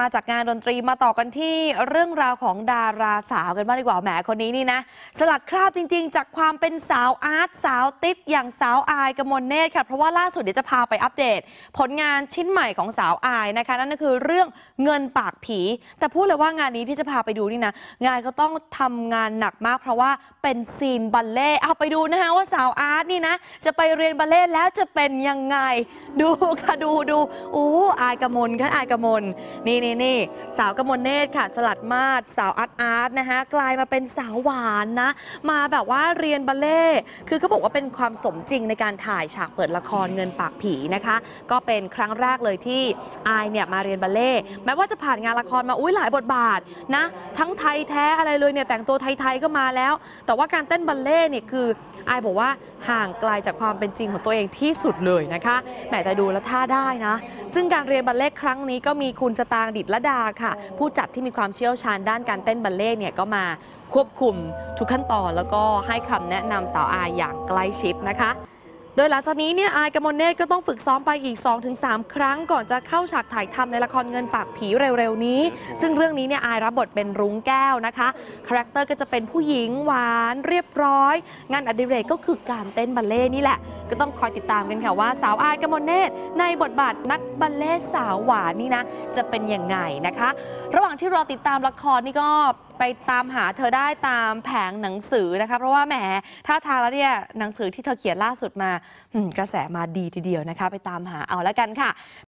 มาจากงานดนตรีมาต่อกันที่เรื่องราวของดาราสาวกันบ้างดีกว่าแหมคนนี้นี่นะ สลัดคราบจริง ๆ จากความเป็นสาวอาร์ตสาวติ๊ดอย่างสาวอายกมลเนตรค่ะ เพราะว่าล่าสุดเดี๋ยวจะพาไปอัปเดต ผลงานชิ้นใหม่ของสาวอายนะคะ นั่นก็คือเรื่องเงินปากผี แต่พูดเลยว่างานนี้ที่จะพาไปดูนี่นะ งานเขาต้องทำงานหนักมาก เพราะว่าเป็นซีนบัลเล่เอาไปดูนะคะว่าสาวอาร์ตนี่นะ จะไปเรียนบัลเล่แล้วจะเป็นยังไงดูค่ะดูดูโอ้อายกมลค่ะอายกมลนี่นี่นี่สาวกมลเนตรค่ะ สลัดมาศสาวอาร์ตอาร์ตนะคะกลายมาเป็นสาวหวานนะ มาแบบว่าเรียนบัลเล่คือเขาบอกว่าเป็นความสมจริงในการถ่ายฉากเปิดละครเงินปากผีนะคะ ก็เป็นครั้งแรกเลยที่อายเนี่ยมาเรียนบัลเล่แม้ว่าจะผ่านงานละครมาอุ้ยหลายบทบาทนะทั้งไทยแท้อะไรเลยเนี่ยแต่งตัวไทยๆก็มาแล้ว แต่ว่าการเต้นบัลเล่เนี่ยคืออายบอกว่าห่างไกลจากความเป็นจริงของตัวเองที่สุดเลยนะคะแหมแต่ดูแล้วท่าได้นะ ซึ่งการเรียนบัลเล่ต์ครั้งนี้ก็มีคุณสตางค์ดิตรลดาค่ะ ผู้จัดที่มีความเชี่ยวชาญด้านการเต้นบัลเล่ต์เนี่ยก็มาควบคุมทุกขั้นตอนแล้วก็ให้คำแนะนำสาวอายอย่างใกล้ชิดนะคะ โดยหลังจากนี้เนี่ยอายกมลเนตรก็ต้องฝึกซ้อมไปอีก 2-3 ครั้ง ก่อนจะเข้าฉากถ่ายทำในละครเงินปากผีเร็วๆนี้ ซึ่งเรื่องนี้เนี่ยอายรับบทเป็นรุ้งแก้วนะคะคาแรคเตอร์ก็จะเป็นผู้หญิงหวานเรียบร้อย งานอดิเรกก็คือการเต้นบัลเล่ต์นี่แหละ ก็ต้องคอยติดตามกันค่ะว่าสาวอายกมลเนตรในบทบาทนักบัลเล่ต์สาวหวานนี่นะจะเป็นยังไงนะคะ ระหว่างที่รอติดตามละครนี่ก็ไปตามหาเธอได้ตามแผงหนังสือนะคะ เพราะว่าแหมถ้าทางแล้วเนี่ยหนังสือที่เธอเขียนล่าสุดมากระแสมาดีทีเดียวนะคะ ไปตามหาเอาแล้วกันค่ะ